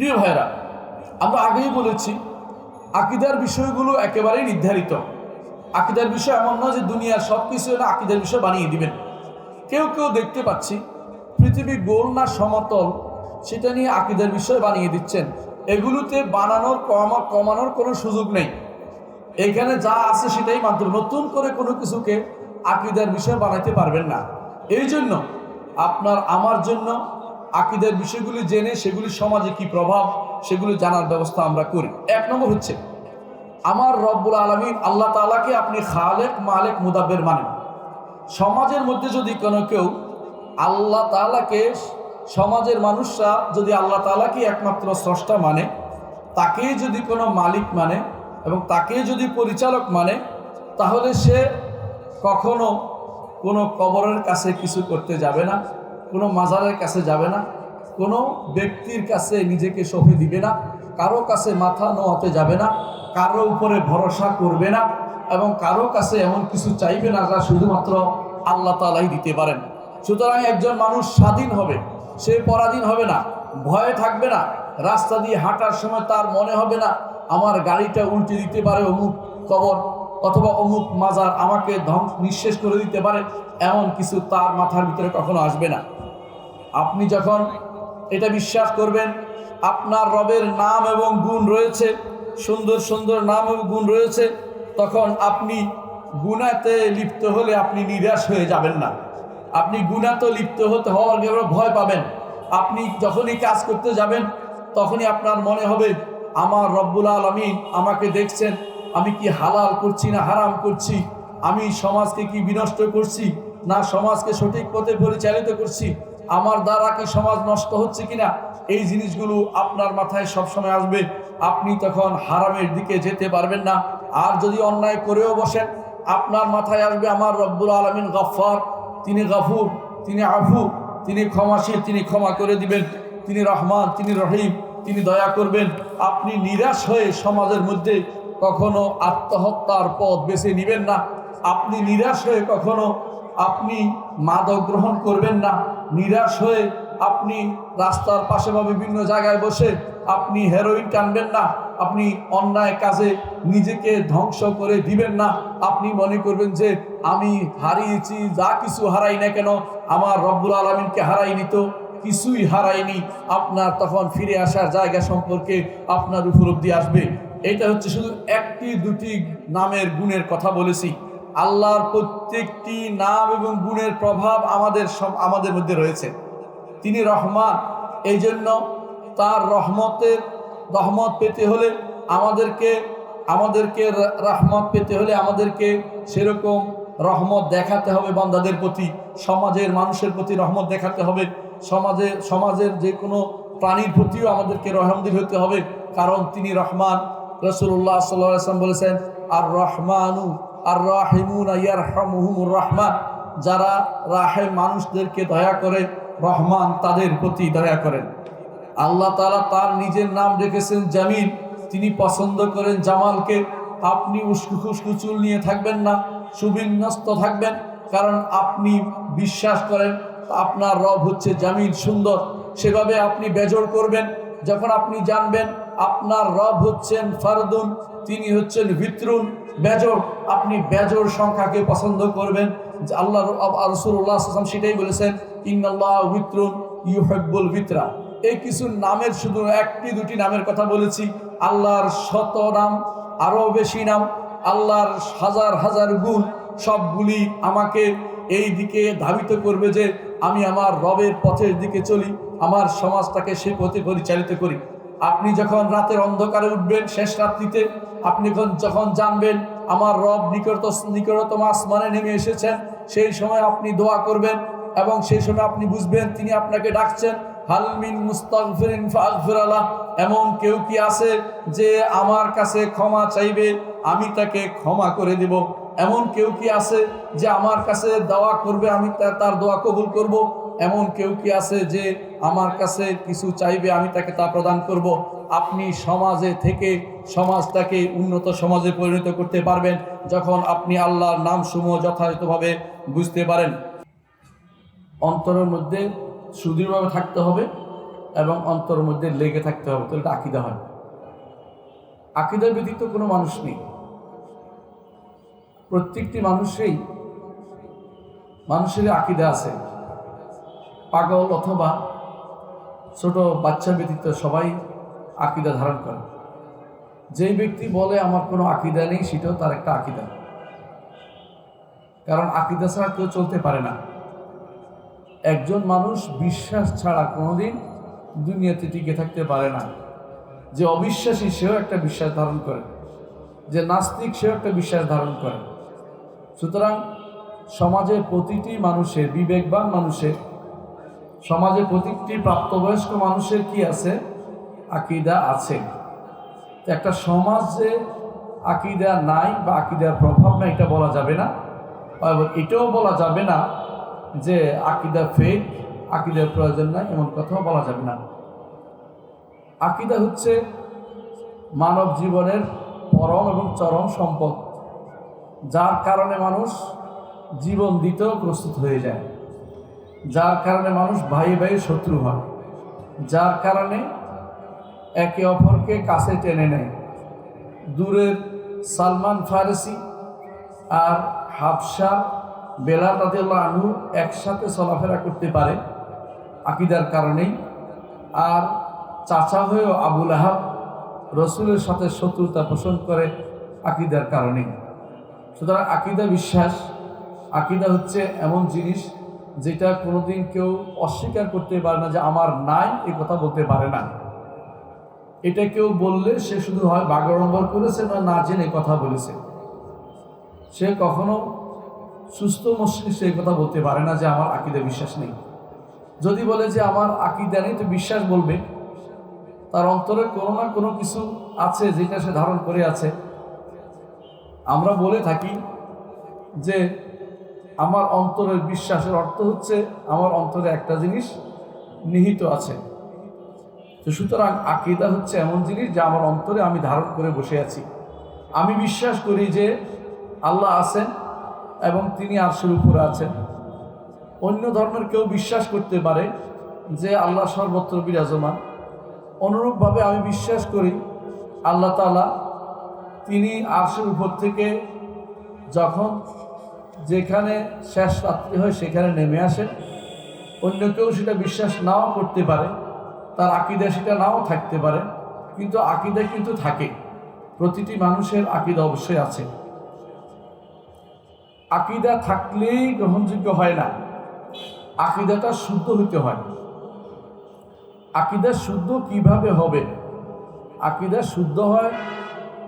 প্রিয় ভাইরা আমরা আগেই বলেছি, আকিদার বিষয়গুলো একেবারেই নির্ধারিত। আকিদার বিষয় এমন নয় যে দুনিয়ার সব কিছু না আকিদার বিষয় বানিয়ে দিবেন। কেউ কেউ দেখতে পাচ্ছি, পৃথিবী গোল না সমতল, সেটা নিয়ে আকিদার বিষয় বানিয়ে দিচ্ছেন। এগুলোতে বানানোর কমা কমানোর কোনো সুযোগ নেই। এখানে যা আছে সেটাই মাত্র। নতুন করে কোনো কিছুকে আকিদার বিষয় বানাইতে পারবেন না। এই জন্য আপনার, আমার জন্য আকিদার বিষয়গুলি জেনে সেগুলি সমাজে কি প্রভাব, সেগুলি জানার ব্যবস্থা আমরা করি। এক নম্বর হচ্ছে, আমার রব্বুল আলমিন আল্লাহ তালাকে আপনি খালেক, মালেক, মুদাব্বের মানেন। সমাজের মধ্যে যদি কোনো কেউ আল্লাহ তালাকে সমাজের মানুষরা যদি আল্লাহ তালাকে একমাত্র স্রষ্টা মানে তাকেই যদি কোনো মালিক মানে এবং তাকেই যদি পরিচালক মানে তাহলে সে কখনো কোনো কবরের কাছে কিছু করতে যাবে না। কোনো মাজারের কাছে যাবে না, কোনো ব্যক্তির কাছে নিজেকে সঁপে দিবে না, কারও কাছে মাথা নোয়াতে যাবে না, কারও উপরে ভরসা করবে না এবং কারও কাছে এমন কিছু চাইবে না যা শুধুমাত্র আল্লাহ তালাই দিতে পারেন। সুতরাং একজন মানুষ স্বাধীন হবে, সে পরাধীন হবে না, ভয়ে থাকবে না, রাস্তা দিয়ে হাঁটার সময় তার মনে হবে না, আমার গাড়িটা উল্টে দিতে পারে অমুক কবর। অথবা অমুক মাজার আমাকে ধ্বংস নিঃশেষ করে দিতে পারে, এমন কিছু তার মাথার ভিতরে কখনো আসবে না। আপনি যখন এটা বিশ্বাস করবেন, আপনার রবের নাম এবং গুণ রয়েছে, সুন্দর সুন্দর নাম এবং গুণ রয়েছে, তখন আপনি গুণাতে লিপ্ত হলে আপনি নিরাশ হয়ে যাবেন না। আপনি গুণাতে লিপ্ত হতে হওয়ার ভয় পাবেন। আপনি যখনই কাজ করতে যাবেন, তখনই আপনার মনে হবে, আমার রব্বুল আলমিন আমাকে দেখছেন আমি কি হালাল করছি না হারাম করছি? আমি সমাজকে কি বিনষ্ট করছি? না সমাজকে সঠিক পথে পরিচালিত করছি? আমার দ্বারা কি সমাজ নষ্ট হচ্ছে কিনা? এই জিনিসগুলো আপনার মাথায় সবসময় আসবে। আপনি তখন হারামের দিকে যেতে পারবেন না। আর যদি অন্যায় করেও বসেন, আপনার মাথায় আসবে আমার রব্বুল আলমিন গফ্ফার। তিনি গফুর, তিনি আফু, তিনি ক্ষমাশীল, তিনি ক্ষমা করে দিবেন। তিনি রহমান, তিনি রহিম, তিনি দয়া করবেন। আপনি নিরাশ হয়ে সমাজের মধ্যে কখনো আত্মহত্যার পথ বেছে নেবেন না। আপনি নিরাশ হয়ে কখনো আপনি মাদক গ্রহণ করবেন না। নিরাশ হয়ে আপনি রাস্তার পাশে বা বিভিন্ন জায়গায় বসে আপনি হেরোইন টানবেন না। আপনি অন্যায় কাজে নিজেকে ধ্বংস করে দিবেন না। আপনি মনে করবেন যে আমি হারিয়েছি, যা কিছু হারাই না কেন, আমার রব্বুল আলমিনকে হারাইনি তো কিছুই হারায়নি। আপনার তখন ফিরে আসার জায়গা সম্পর্কে আপনার উপলব্ধি আসবে। এটা হচ্ছে শুধু একটি দুটি নামের গুণের কথা বলেছি। আল্লাহর প্রত্যেকটি নাম এবং গুণের প্রভাব আমাদের সব আমাদের মধ্যে রয়েছে। তিনি রহমান এই জন্য তার রহমতের রহমত পেতে হলে আমাদেরকে আমাদেরকে রহমত পেতে হলে আমাদেরকে সেরকম রহমত দেখাতে হবে বান্দাদের প্রতি, সমাজের মানুষের প্রতি রহমত দেখাতে হবে। সমাজে, সমাজের যে কোনো প্রাণীর প্রতিও আমাদেরকে রহমদিল হতে হবে, কারণ তিনি রহমান। রসুল্লাহ সাল্লাম বলেছেন আর রহমানু আর রাহিমুন ইয়ার রহমান। যারা রাহে মানুষদেরকে দয়া করে, রহমান তাদের প্রতি দয়া করেন। আল্লাহ তালা তার নিজের নাম রেখেছেন জামিল। তিনি পছন্দ করেন জামালকে। আপনি উস্কু খুস্কু চুল নিয়ে থাকবেন না, সুবিন্যস্ত থাকবেন। কারণ আপনি বিশ্বাস করেন, আপনার রব হচ্ছে জামিল সুন্দর। সেভাবে আপনি বেজর করবেন। যখন আপনি জানবেন আপনার রব হচ্ছেন ফারদুন, তিনি হচ্ছেন ভিতরুন, বেজর, আপনি বেজর সংখ্যাকে পছন্দ করবেন। আল্লাহ রসুল্লাহ আসলাম সেটাই বলেছেন, ইন্নাল্লাহ ভিতরুন ভিতরা এই কিছু নামের শুধু একটি দুটি নামের কথা বলেছি। আল্লাহর শত নাম, আরও বেশি নাম, আল্লাহর হাজার হাজার গুণ সবগুলি আমাকে এই দিকে ধাবিত করবে যে আমি আমার রবের পথের দিকে চলি, আমার সমাজটাকে সে পথে পরিচালিত করি। আপনি যখন রাতের অন্ধকারে উঠবেন শেষ রাত্রিতে, আপনি যখন জানবেন আমার রব নিকট নিকটতম আসমানে নেমে এসেছেন, সেই সময় আপনি দোয়া করবেন এবং সেই সময় আপনি বুঝবেন তিনি আপনাকে ডাকছেন। হালমিন মুস্তাগফিরিন ফাগফিরালাহ, এমন কেউ কি আছে যে আমার কাছে ক্ষমা চাইবে, আমি তাকে ক্ষমা করে দেব? এমন কেউ কি আছে যে আমার কাছে দোয়া করবে, আমি তার দোয়া কবুল করব? এমন কেউ কি আছে যে আমার কাছে কিছু চাইবে, আমি তাকে তা প্রদান করব? আপনি সমাজে থেকে সমাজটাকে উন্নত সমাজে পরিণত করতে পারবেন যখন আপনি আল্লাহর নামসমূহ যথাযথভাবে বুঝতে পারেন। অন্তরের মধ্যে সুদৃঢ়ভাবে থাকতে হবে এবং অন্তর মধ্যে লেগে থাকতে হবে, তাহলে এটা আকিদা হয় আকিদা ব্যতীত কোনো মানুষ নেই। প্রত্যেকটি মানুষেই মানুষের আকিদা আছে। পাগল অথবা ছোট বাচ্চা ব্যতীত সবাই আকিদা ধারণ করে। যেই ব্যক্তি বলে, আমার কোনো আকিদা নেই, সেটাও তার একটা আকিদা। কারণ আকিদা ছাড়া কেউ চলতে পারে না। একজন মানুষ বিশ্বাস ছাড়া কোনোদিন দুনিয়াতে টিকে থাকতে পারে না। যে অবিশ্বাসী সেও একটা বিশ্বাস ধারণ করে, যে নাস্তিক সেও একটা বিশ্বাস ধারণ করে। সুতরাং সমাজের প্রতিটি মানুষের, বিবেকবান মানুষের সমাজের প্রতিটি প্রাপ্তবয়স্ক মানুষের কি আছে? আকিদা আছে। একটা সমাজ যে আকিদা নাই বা আকিদার প্রভাব নাই, এটা বলা যাবে না। এটাও বলা যাবে না যে আকিদা ফেক আকিদার প্রয়োজন নাই, এমন কথাও বলা যাবে না। আকিদা হচ্ছে মানব জীবনের পরম এবং চরম সম্পদ, যার কারণে মানুষ জীবন দিতেও প্রস্তুত হয়ে যায়। যার কারণে মানুষ ভাই ভাই শত্রু হয়। যার কারণে একে অপরকে কাছে টেনে নেয়। দূরের সালমান ফারসি আর হাফসা বেলাল রাদিয়াল্লাহু আনহু একসাথে চলাফেরা করতে পারে আকিদার কারণেই। আর চাচা হয়েও আবুল আহাব রসুলের সাথে শত্রুতা পোষণ করে আকিদার কারণেই। সুতরাং আকিদা বিশ্বাস, আকিদা হচ্ছে এমন জিনিস যেটা কোনোদিন কেউ অস্বীকার করতে পারে না যে আমার নাই, এ কথা বলতে পারে না। এটা কেউ বললে সে শুধু হয় বাগড়ম্বর করেছে না না জেনে কথা বলেছে। সে কখনো সুস্থ মস্তিষ্কে এই কথা বলতে পারে না যে আমার আকিদা বিশ্বাস নেই। যদি বলে যে আমার আকিদা নেই, তো বিশ্বাস বলবে। তার অন্তরে কোনো না কোনো কিছু আছে যেটা সে ধারণ করে আছে। আমরা বলে থাকি যে আমার অন্তরের বিশ্বাসের অর্থ হচ্ছে আমার অন্তরে একটা জিনিস নিহিত আছে। তো সুতরাং আকিদা হচ্ছে এমন জিনিস যা আমার অন্তরে আমি ধারণ করে বসে আছি। আমি বিশ্বাস করি যে আল্লাহ আছেন এবং তিনি আরশের উপরে আছেন। অন্য ধর্মের কেউ বিশ্বাস করতে পারে যে আল্লাহ সর্বত্র বিরাজমান। অনুরূপভাবে আমি বিশ্বাস করি, আল্লাহ তালা তিনি আরশের উপর থেকে যখন যেখানে শেষ রাত্রি হয় সেখানে নেমে আসেন। অন্য কেউ সেটা বিশ্বাস নাও করতে পারে, তার আকিদা সেটা নাও থাকতে পারে, কিন্তু আকিদা কিন্তু থাকে। প্রতিটি মানুষের আকিদা অবশ্যই আছে। আকিদা থাকলেই গ্রহণযোগ্য হয় না। আকিদাটা শুদ্ধ হইতে হয়। আকিদা শুদ্ধ কীভাবে হবে? আকিদা শুদ্ধ হয়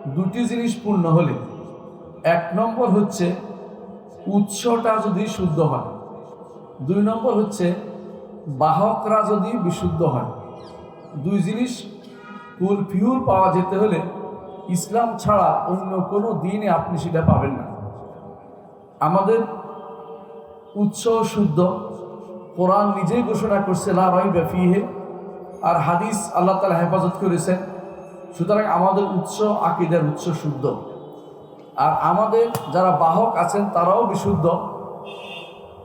দুটি জিনিস পূর্ণ হলে। এক নম্বর হচ্ছে উৎসটা যদি শুদ্ধ হয়। দুই নম্বর হচ্ছে বাহকরা যদি বিশুদ্ধ হয়। দুই জিনিস ফুল পাওয়া যেতে হলে ইসলাম ছাড়া অন্য কোনো দিনে আপনি সেটা পাবেন না। আমাদের উৎস শুদ্ধ। কোরআন নিজেই ঘোষণা করছে, লা রয় ফিহে, আর হাদিস আল্লাহ তালা হেফাজত করেছেন। সুতরাং আমাদের উৎস, আকিদের উৎস শুদ্ধ। আর আমাদের যারা বাহক আছেন, তারাও বিশুদ্ধ।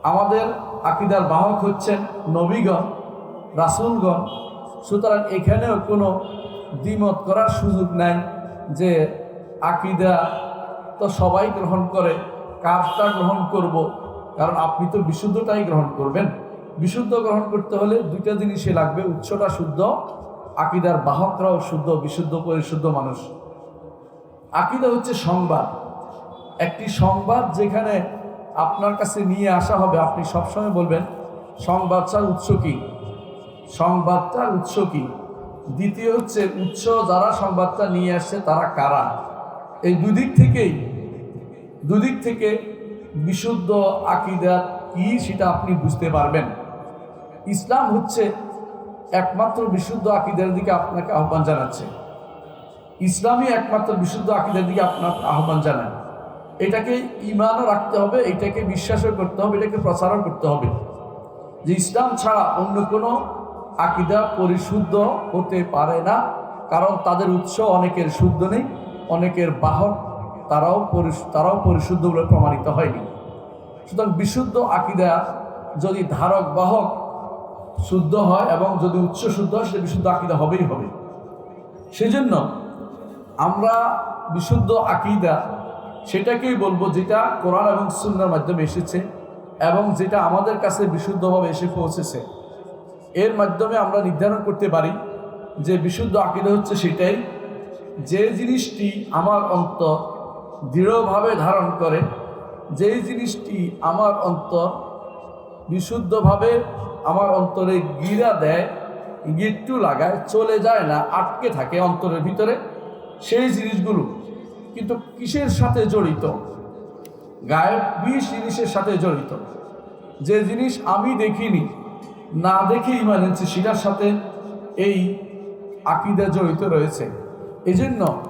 আমাদের আকিদার বাহক হচ্ছেন নবীগণ, রাসুলগণ। সুতরাং এখানেও কোনো দ্বিমত করার সুযোগ নাই যে আকিদা তো সবাই গ্রহণ করে। কাজটা গ্রহণ করব। কারণ আপনি তো বিশুদ্ধটাই গ্রহণ করবেন। বিশুদ্ধ গ্রহণ করতে হলে দুইটা জিনিসই লাগবে, উৎসটা শুদ্ধ, আকিদার বাহকরাও শুদ্ধ, বিশুদ্ধ, পরিশুদ্ধ মানুষ। আকিদা হচ্ছে সংবাদ। একটি সংবাদ যেখানে আপনার কাছে নিয়ে আসা হবে, আপনি সবসময় বলবেন, সংবাদটার উৎস কি? সংবাদটার উৎস কি? দ্বিতীয় হচ্ছে, উৎস যারা সংবাদটা নিয়ে আসছে, তারা কারা? এই দুদিক থেকেই দুদিক থেকে বিশুদ্ধ আকিদা কি সেটা আপনি বুঝতে পারবেন। ইসলাম হচ্ছে একমাত্র বিশুদ্ধ আকিদের দিকে আপনাকে আহ্বান জানাচ্ছে। ইসলামই একমাত্র বিশুদ্ধ আকিদের দিকে আপনার আহ্বান জানায়। এটাকে ইমানও রাখতে হবে, এটাকে বিশ্বাসও করতে হবে, এটাকে প্রচারও করতে হবে। যে ইসলাম ছাড়া অন্য কোনো আকিদা পরিশুদ্ধ হতে পারে না, কারণ তাদের উৎস অনেকের শুদ্ধ নেই, অনেকের বাহক তারাও তারাও পরিশুদ্ধ বলে প্রমাণিত হয়নি। সুতরাং বিশুদ্ধ আকিদা যদি ধারক, বাহক শুদ্ধ হয় এবং যদি উচ্চ শুদ্ধ হয় সেটা বিশুদ্ধ আকিদা হবেই হবে। সেজন্য আমরা বিশুদ্ধ আকিদা সেটাকেই বলব যেটা কোরআন এবং সুন্নার মাধ্যমে এসেছে এবং যেটা আমাদের কাছে বিশুদ্ধভাবে এসে পৌঁছেছে। এর মাধ্যমে আমরা নির্ধারণ করতে পারি যে বিশুদ্ধ আকিদা হচ্ছে সেটাই যে জিনিসটি আমার অন্তর দৃঢ়ভাবে ধারণ করে যেই জিনিসটি আমার অন্তর বিশুদ্ধভাবে আমার অন্তরে গিরা দেয়, গিট্টু লাগায়, চলে যায় না, আটকে থাকে অন্তরের ভিতরে, সেই জিনিসগুলো কিন্তু কিসের সাথে জড়িত? গায়েব বিশ জিনিসের সাথে জড়িত। যে জিনিস আমি দেখিনি, না দেখে ইমান সেটার সাথে এই আকিদা জড়িত রয়েছে। এজন্য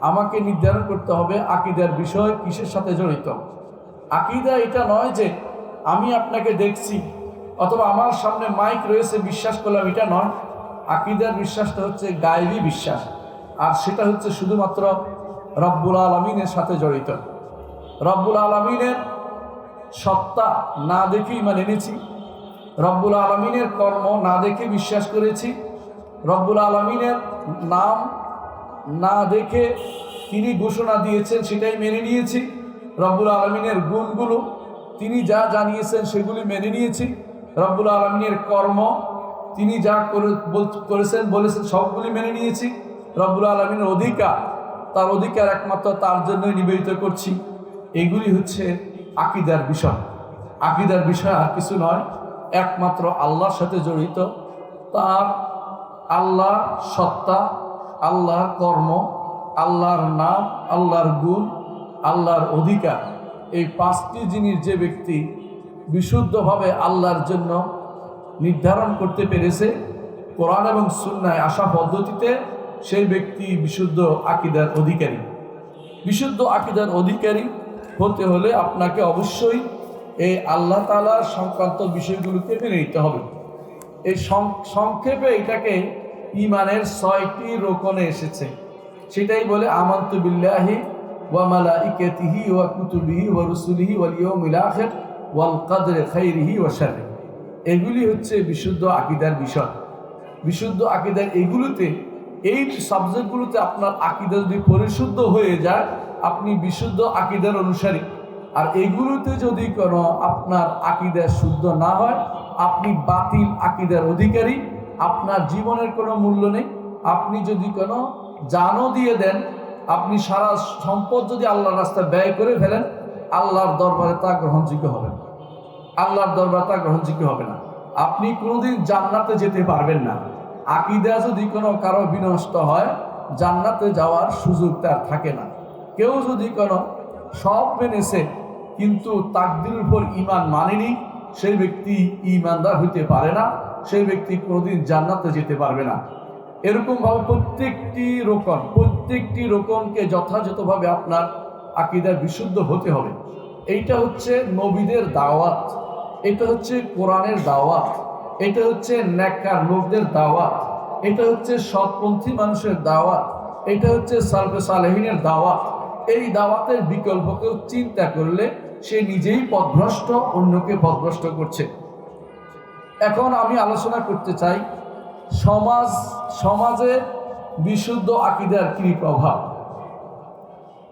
আমাকে নির্ধারণ করতে হবে আকিদার বিষয় কিসের সাথে জড়িত। আকিদা এটা নয় যে আমি আপনাকে দেখছি অথবা আমার সামনে মাইক রয়েছে, বিশ্বাস করলাম এটা নয়। আকিদার বিশ্বাসটা হচ্ছে গায়েবী বিশ্বাস। আর সেটা হচ্ছে শুধুমাত্র রব্বুল আলমিনের সাথে জড়িত। রব্বুল আলমিনের সত্তা না দেখেই মানে এনেছি। রব্বুল আলমিনের কর্ম না দেখে বিশ্বাস করেছি। রব্বুল আলমিনের নাম না দেখে তিনি ঘোষণা দিয়েছেন, সেটাই মেনে নিয়েছি। রব্বুল আলমিনের গুণগুলো, তিনি যা জানিয়েছেন সেগুলি মেনে নিয়েছি। রব্বুল আলমিনের কর্ম, তিনি যা করেছেন, বলেছেন, সবগুলি মেনে নিয়েছি। রব্বুল আলমিনের অধিকার, তার অধিকার একমাত্র তার জন্যই নিবেদিত করছি। এগুলি হচ্ছে আকিদার বিষয়। আকিদার বিষয় আর কিছু নয়, একমাত্র আল্লাহর সাথে জড়িত। তার আল্লাহ সত্তা আল্লাহর কর্ম, আল্লাহর নাম, আল্লাহর গুণ, আল্লাহর অধিকার। এই পাঁচটি জিনিস যে ব্যক্তি বিশুদ্ধভাবে আল্লাহর জন্য নির্ধারণ করতে পেরেছে, কোরআন এবং সুন্নায় আসা পদ্ধতিতে সেই ব্যক্তি বিশুদ্ধ আকিদার অধিকারী। বিশুদ্ধ আকিদার অধিকারী হতে হলে আপনাকে অবশ্যই এই আল্লাহ তালার সংক্রান্ত বিষয়গুলোকে মেনে নিতে হবে। এই সংক্ষেপে এটাকে ইমানের ছয়টি রোকনে এসেছে। সেটাই বলে, আমন্ত বিল্লাহি ওয়া মালাইকাতিহি ওয়া কুতুবিহি ওয়া রুসুলিহি ওয়াল ইয়াউমিল ওয়াল কদরে খাইরিহি ওয়া এগুলি হচ্ছে বিশুদ্ধ আকিদার বিষয়। বিশুদ্ধ আকিদার এগুলোতে, এই সাবজেক্টগুলোতে আপনার আকিদা যদি পরিশুদ্ধ হয়ে যায়, আপনি বিশুদ্ধ আকিদার অনুসারী। আর এগুলোতে যদি কোনো আপনার আকিদা শুদ্ধ না হয়, আপনি বাতিল আকিদার অধিকারী। আপনার জীবনের কোনো মূল্য নেই। আপনি যদি কোনো জানও দিয়ে দেন, আপনি সারা সম্পদ যদি আল্লাহর রাস্তায় ব্যয় করে ফেলেন, আল্লাহর দরবারে তা গ্রহণযোগ্য হবে না। আল্লাহর দরবার তা গ্রহণযোগ্য হবে না। আপনি কোনোদিন জান্নাতে যেতে পারবেন না। আকিদা যদি কোনো কারও বিনষ্ট হয়, জান্নাতে যাওয়ার সুযোগ তার থাকে না। কেউ যদি কোনো সব মেনেছে, কিন্তু তাকদির উপর ইমান মানেনি, সেই ব্যক্তি ইমানদার হইতে পারে না। সেই ব্যক্তি কোনোদিন জান্নাতে যেতে পারবে না। এরকমভাবে প্রত্যেকটি রোকন, প্রত্যেকটি রোকনকে যথাযথভাবে আপনার আকিদার বিশুদ্ধ হতে হবে। এইটা হচ্ছে নবীদের দাওয়াত। এটা হচ্ছে কোরআনের দাওয়াত। এটা হচ্ছে ন্যাকার লোকদের দাওয়াত। এটা হচ্ছে সৎপন্থী মানুষের দাওয়াত। এটা হচ্ছে সালফে সালেহিনের দাওয়াত। এই দাওয়াতের বিকল্পকেও চিন্তা করলে সে নিজেই পথভ্রষ্ট, অন্যকে পথভ্রষ্ট করছে। এখন আমি আলোচনা করতে চাই, সমাজ, সমাজে বিশুদ্ধ আকিদার কী প্রভাব?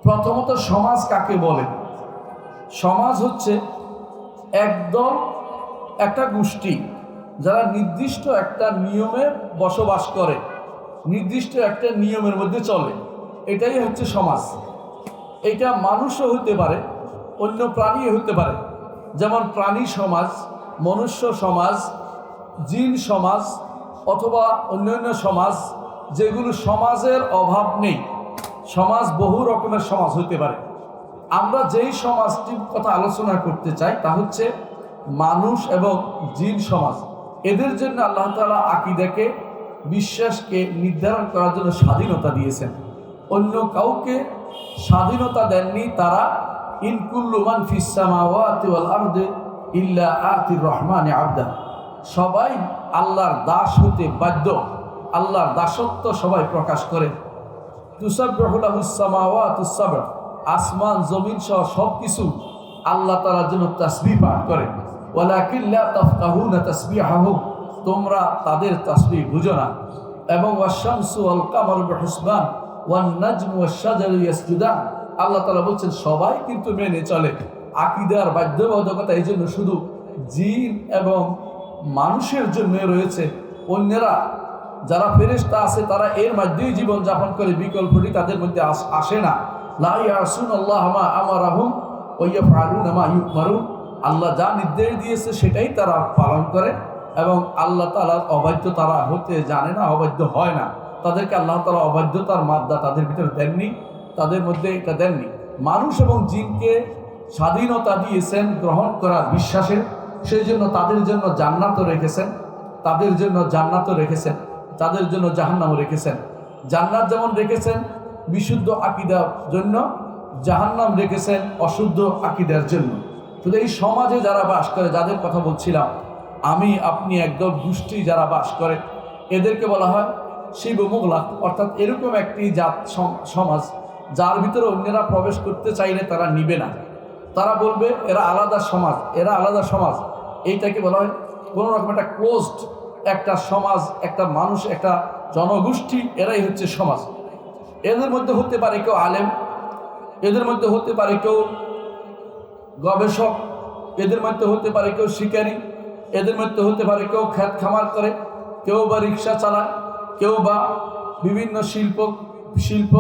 প্রথমত সমাজ কাকে বলে? সমাজ হচ্ছে একদল একটা গোষ্ঠী যারা নির্দিষ্ট একটা নিয়মে বসবাস করে, নির্দিষ্ট একটা নিয়মের মধ্যে চলে। এটাই হচ্ছে সমাজ। এটা মানুষও হতে পারে, অন্য প্রাণীও হতে পারে। যেমন প্রাণী সমাজ মনুষ্য সমাজ, জিন সমাজ অথবা অন্যান্য সমাজ, যেগুলো সমাজের অভাব নেই। সমাজ বহু রকমের সমাজ হতে পারে। আমরা যেই সমাজটির কথা আলোচনা করতে চাই তা হচ্ছে মানুষ এবং জিন সমাজ। এদের জন্য আল্লাহ তালা আকিদাকে, বিশ্বাসকে নির্ধারণ করার জন্য স্বাধীনতা দিয়েছেন। অন্য কাউকে স্বাধীনতা দেননি তারা ইনকুল্লুমান ফিসামাওয়াতি ওয়াল আরদে ইল্লা আতির রহমানে আবদা। সবাই আল্লাহর দাস হতে বাধ্য। আল্লাহর দাসত্ব সবাই প্রকাশ করে। তুসাবাহুসামাওয়াতুসাবা আসমান, জমিন সহ সব কিছু আল্লাহ তালার জন্য তাসবি পাঠ করে ওয়ালাকিল্লা তাফকাহুনা তাসবিহাহু। তোমরা তাদের তাসবি বুঝো না। এবং ওয়াশামসু আল কামার হুসবান ওয়ান নাজমু ওয়াশাজার আল্লাহ তাআলা বলছেন, সবাই কিন্তু মেনে চলে। আকীদার বাধ্যবাধকতা এই জন্য শুধু জিন এবং মানুষের জন্য রয়েছে। অন্যরা যারা ফেরেশতা আছে, তারা এর মাধ্যমেই জীবন যাপন করে। বিকল্পটি তাদের মধ্যে আসে না। আল্লাহ ইউমারুন। আল্লাহ যা নির্দেশ দিয়েছে, সেটাই তারা পালন করে এবং আল্লাহ তালার অবাধ্য তারা হতে জানে না, অবাধ্য হয় না। তাদেরকে আল্লাহ তালা অবাধ্যতার মাদ্দা তাদের ভিতরে দেননি, তাদের মধ্যে এটা দেননি। মানুষ এবং জিনকে স্বাধীনতা দিয়েছেন, গ্রহণ করার বিশ্বাসের সেই জন্য তাদের জন্য জান্নাতও রেখেছেন, তাদের জন্য জান্নাতও রেখেছেন, তাদের জন্য জাহান্নামও রেখেছেন। জান্নাত যেমন রেখেছেন বিশুদ্ধ আকিদার জন্য, জাহান্নাম রেখেছেন অশুদ্ধ আকিদার জন্য। শুধু এই সমাজে যারা বাস করে, যাদের কথা বলছিলাম, আমি, আপনি একদল গোষ্ঠী যারা বাস করে, এদেরকে বলা হয় শিব মোগলা অর্থাৎ এরকম একটি জাত সমাজ, যার ভিতরে অন্যরা প্রবেশ করতে চাইলে তারা নিবে না। তারা বলবে, এরা আলাদা সমাজ, এরা আলাদা সমাজ। এইটাকে বলা হয় কোনো রকম একটা ক্লোজড একটা সমাজ, একটা মানুষ, একটা জনগোষ্ঠী, এরাই হচ্ছে সমাজ। এদের মধ্যে হতে পারে কেউ আলেম, এদের মধ্যে হতে পারে কেউ গবেষক, এদের মধ্যে হতে পারে কেউ শিকারী, এদের মধ্যে হতে পারে কেউ খ্যাত খামার করে, কেউ বা রিক্সা চালায়, কেউ বা বিভিন্ন শিল্প শিল্প,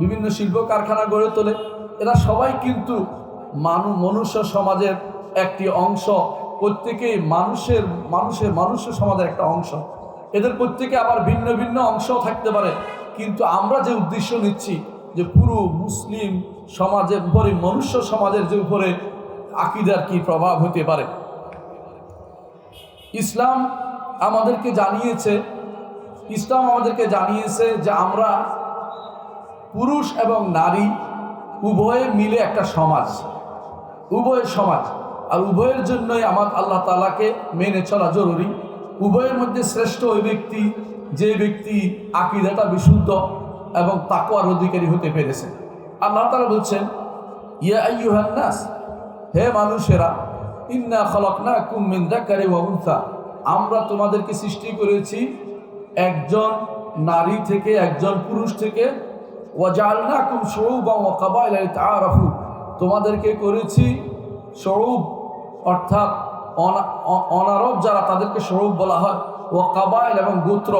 বিভিন্ন শিল্প কারখানা গড়ে তোলে। এরা সবাই কিন্তু মানু মনুষ্য সমাজের একটি অংশ, প্রত্যেকেই মানুষের মানুষের মনুষ্য সমাজের একটা অংশ। এদের প্রত্যেকে আবার ভিন্ন ভিন্ন অংশও থাকতে পারে। কিন্তু আমরা যে উদ্দেশ্য নিচ্ছি যে পুরো মুসলিম সমাজের উপরে, মনুষ্য সমাজের যে উপরে আকিদার কি প্রভাব হতে পারে? ইসলাম আমাদেরকে জানিয়েছে, ইসলাম আমাদেরকে জানিয়েছে যে আমরা পুরুষ এবং নারী উভয়ে মিলে একটা সমাজ। উভয় সমাজ। আর উভয়ের জন্যই আমার আল্লাহ তালাকে মেনে চলা জরুরি। উভয়ের মধ্যে শ্রেষ্ঠ ওই ব্যক্তি, যে ব্যক্তি আকিদাটা বিশুদ্ধ এবং তাকওয়ার অধিকারী হতে পেরেছে। আল্লাহ তালা বলছেন, ইয়া আইয়ুহান্নাস হে মানুষেরা, ইন্না খলকনা কুমিন যাকারি ওয়া উনসা। আমরা তোমাদেরকে সৃষ্টি করেছি একজন নারী থেকে একজন পুরুষ থেকে। ওয়াজালনাকুম শুউবান ওয়া কাবাইলা লিতাআরাফু। তোমাদেরকে করেছি স্বরূপ অর্থাৎ অনারব যারা তাদেরকে স্বরূপ বলা হয়। ও কাবাইল এবং গোত্র,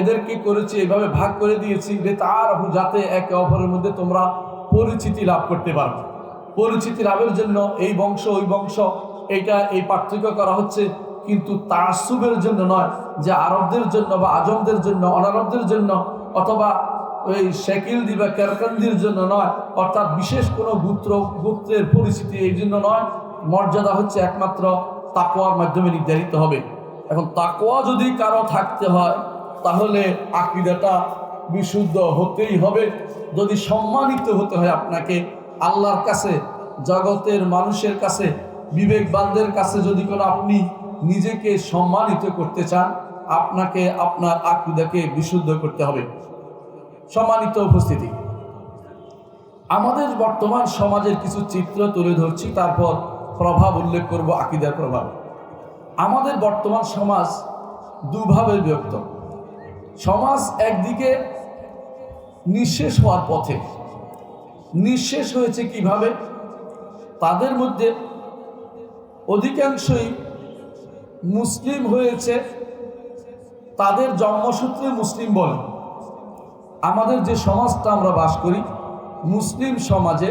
এদেরকে করেছি, এভাবে ভাগ করে দিয়েছি। যে তার যাতে একে অপরের মধ্যে তোমরা পরিচিতি লাভ করতে পারো। পরিচিতি লাভের জন্য এই বংশ, ওই বংশ এটা এই পার্থক্য করা হচ্ছে। কিন্তু তাসুবের জন্য নয়, যে আরবদের জন্য বা আজমদের জন্য, অনারবদের জন্য, অথবা ওই শেকিলদি বা কেরকান্দির জন্য নয়, অর্থাৎ বিশেষ কোনো গোত্র, গোত্রের পরিস্থিতি এই জন্য নয়, মর্যাদা হচ্ছে একমাত্র তাকোয়ার মাধ্যমে নির্ধারিত হবে। এখন তাকোয়া যদি কারও থাকতে হয়, তাহলে আকিদাটা বিশুদ্ধ হতেই হবে। যদি সম্মানিত হতে হয় আপনাকে, আল্লাহর কাছে, জগতের মানুষের কাছে, বিবেকবানদের কাছে যদি কোনো আপনি নিজেকে সম্মানিত করতে চান, আপনাকে, আপনার আকিদাকে বিশুদ্ধ করতে হবে। সম্মানিত উপস্থিতি। আমাদের বর্তমান সমাজের কিছু চিত্র তুলে ধরছি, তারপর প্রভাব উল্লেখ করব, আকিদার প্রভাব। আমাদের বর্তমান সমাজ দুভাবে বিভক্ত। সমাজ একদিকে নিঃশেষ হওয়ার পথে। নিঃশেষ হয়েছে কীভাবে? তাদের মধ্যে অধিকাংশই মুসলিম হয়েছে, তাদের জন্মসূত্রে মুসলিম বলে। আমাদের যে সমাজটা আমরা বাস করি, মুসলিম সমাজে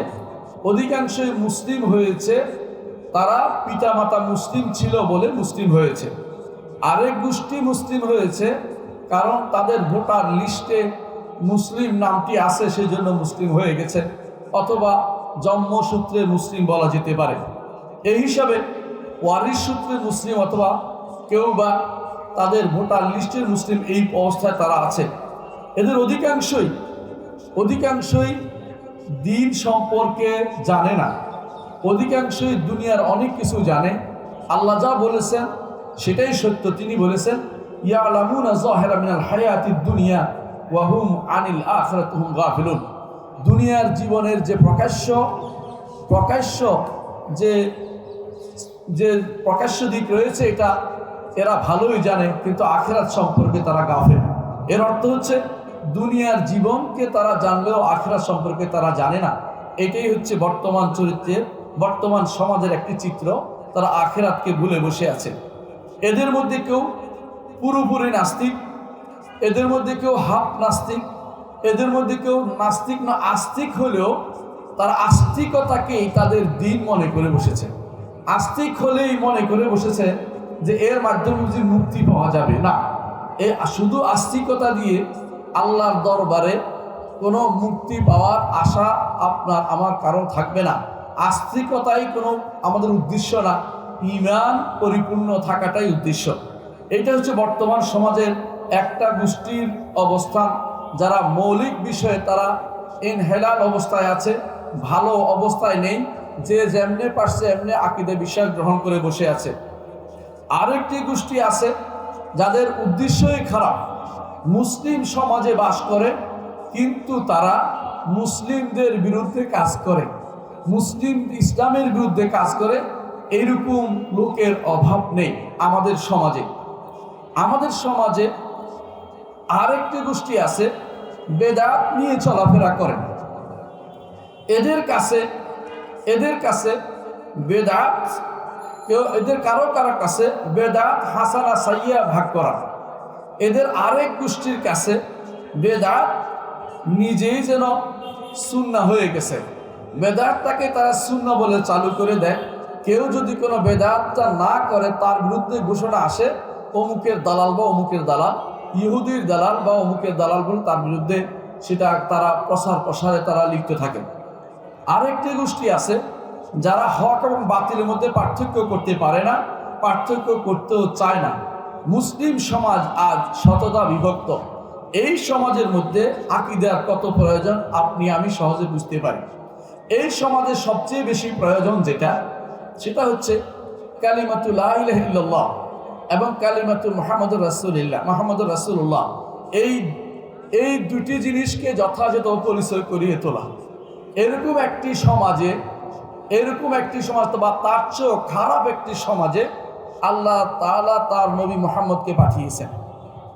অধিকাংশই মুসলিম হয়েছে, তারা পিতামাতা মুসলিম ছিল বলে মুসলিম হয়েছে। আরেক গোষ্ঠী মুসলিম হয়েছে, কারণ তাদের ভোটার লিস্টে মুসলিম নামটি আছে সেই জন্য মুসলিম হয়ে গেছে, অথবা জন্মসূত্রে মুসলিম বলা যেতে পারে। এই হিসাবে ওয়ারিশ সূত্রে মুসলিম অথবা কেউ বা তাদের ভোটার লিস্টের মুসলিম এই অবস্থায় তারা আছে। এদের অধিকাংশই অধিকাংশই দিন সম্পর্কে জানে না। অধিকাংশই দুনিয়ার অনেক কিছু জানে। আল্লাহ যা বলেছেন, সেটাই সত্য। তিনি বলেছেন দুনিয়া ওয়াহুম আনিল আখরাতুহুম দুনিয়ার জীবনের যে প্রকাশ্য প্রকাশ্য যে যে প্রকাশ্য দিক রয়েছে এটা, এরা ভালোই জানে, কিন্তু আখেরাত সম্পর্কে তারা গাফে এর অর্থ হচ্ছে দুনিয়ার জীবনকে তারা জানলেও আখেরাত সম্পর্কে তারা জানে না। এটাই হচ্ছে বর্তমান চরিত্রের, বর্তমান সমাজের একটি চিত্র। তারা আখেরাতকে ভুলে বসে আছে। এদের মধ্যে কেউ পুরোপুরি নাস্তিক, এদের মধ্যে কেউ হাফ নাস্তিক, এদের মধ্যে কেউ নাস্তিক না, আস্তিক হলেও তারা আস্তিকতাকেই তাদের দিন মনে করে বসেছে। আস্তিক হলেই মনে করে বসেছে যে এর মাধ্যমে যে মুক্তি পাওয়া যাবে। না, এ শুধু আস্তিকতা দিয়ে আল্লাহর দরবারে কোনো মুক্তি পাওয়ার আশা আপনার, আমার কারও থাকবে না। আস্তিকতাই কোনো আমাদের উদ্দেশ্য না। ইমান পরিপূর্ণ থাকাটাই উদ্দেশ্য। এটা হচ্ছে বর্তমান সমাজের একটা গোষ্ঠীর অবস্থান। যারা মৌলিক বিষয়ে তারা ইনহেলাল অবস্থায় আছে, ভালো অবস্থায় নেই, যে যেমনে পারছে এমনি আকিদে বিশ্বাস গ্রহণ করে বসে আছে। আরেকটি গোষ্ঠী আছে, যাদের উদ্দেশ্যই খারাপ। মুসলিম সমাজে বাস করে, কিন্তু তারা মুসলিমদের বিরুদ্ধে কাজ করে। মুসলিম ইসলামের বিরুদ্ধে কাজ করে, এরকম লোকের অভাব নেই আমাদের সমাজে। আমাদের সমাজে আরেকটি গোষ্ঠী আছে, বেদাত নিয়ে চলাফেরা করে। এদের কাছে এদের কাছে বেদাত, কেউ, এদের কারও কারও কাছে বেদাত হাসানা সাইয়া ভাগ করা। এদের আরেক গোষ্ঠীর কাছে বেদাত নিজেই যেন সুন্না হয়ে গেছে। বেদাতটাকে তারা সুন্না বলে চালু করে দেয়। কেউ যদি কোনো বেদাতটা না করে, তার বিরুদ্ধে ঘোষণা আসে, অমুকের দালাল বা অমুকের দালাল, ইহুদির দালাল বা অমুকের দালাল বলে তার বিরুদ্ধে সেটা তারা প্রসার প্রসারে তারা লিখতে থাকেন। আরেকটি গোষ্ঠী আছে, যারা হক এবং বাতিলের মধ্যে পার্থক্য করতে পারে না, পার্থক্য করতেও চায় না। মুসলিম সমাজ আজ শততা বিভক্ত। এই সমাজের মধ্যে আকিদার কত প্রয়োজন, আপনি, আমি সহজে বুঝতে পারি। এই সমাজের সবচেয়ে বেশি প্রয়োজন যেটা, সেটা হচ্ছে কালিমাতুল্লাহ এবং কালিমাতুল মোহাম্মদুর রাসুলিল্লাহ, মোহাম্মদুর রাসুল্লাহ এই এই দুটি জিনিসকে যথাযথ পরিচয় করিয়ে তোলা। এরকম একটি সমাজে, এরকম একটি সমাজ বা তার চেয়েও খারাপ একটি সমাজে আল্লাহ তালা তার নবী মোহাম্মদকে পাঠিয়েছেন।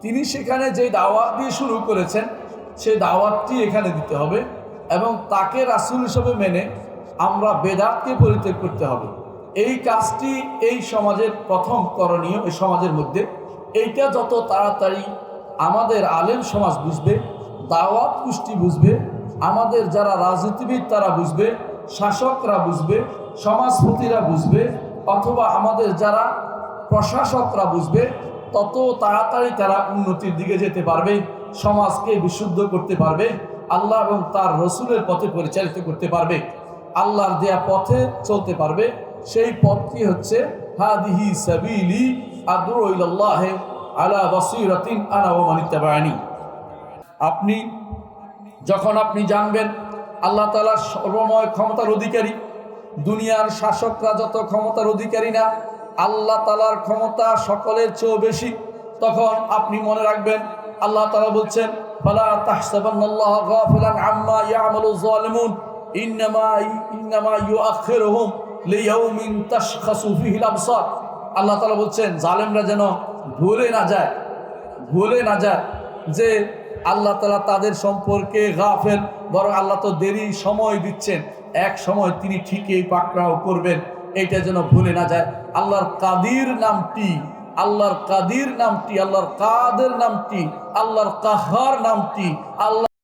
তিনি সেখানে যে দাওয়াত দিয়ে শুরু করেছেন, সেই দাওয়াতটি এখানে দিতে হবে এবং তাকে রাসুল হিসেবে মেনে আমরা বেদাতকে পরিত্যাগ করতে হবে। এই কাজটি এই সমাজের প্রথম করণীয়, এই সমাজের মধ্যে। এইটা যত তাড়াতাড়ি আমাদের আলেম সমাজ বুঝবে, দাওয়াত পুষ্টি বুঝবে, আমাদের যারা রাজনীতিবিদ তারা বুঝবে, শাসকরা বুঝবে, সমাজপতিরা বুঝবে, অথবা আমাদের যারা প্রশাসকরা বুঝবে, তত তাড়াতাড়ি তারা উন্নতির দিকে যেতে পারবে, সমাজকে বিশুদ্ধ করতে পারবে, আল্লাহ এবং তার রসুলের পথে পরিচালিত করতে পারবে, আল্লাহর দেয়া পথে চলতে পারবে। সেই পথটি হচ্ছে, হাদিহি সাবিলি আদুল্লাহ আলা বসিরাতিন আনা ও মানিতাবায়নি আপনি যখন আপনি জানবেন, আল্লাহ তালা সর্বময় ক্ষমতার অধিকারী, দুনিয়ার শাসকরা যত ক্ষমতার অধিকারী না আল্লাহ তালার ক্ষমতা সকলের চেয়েও বেশি। তখন আপনি মনে রাখবেন, আল্লাহ তালা বলছেন আম্মা ইন্নামা আল্লাহ তাআলা বলছেন, জালেমরা যেন ভুলে না যায়, ভুলে না যায় যে আল্লাহ তালা তাদের সম্পর্কে গাফেল, বরং আল্লাহ তো দেরি সময় দিচ্ছেন, এক সময় তিনি ঠিকই পাকড়াও করবেন। এইটা যেন ভুলে না যায়। আল্লাহর কাদির নামটি আল্লাহর কাদির নামটি আল্লাহর কাদের নামটি আল্লাহর কাহার নামটি আল্লাহ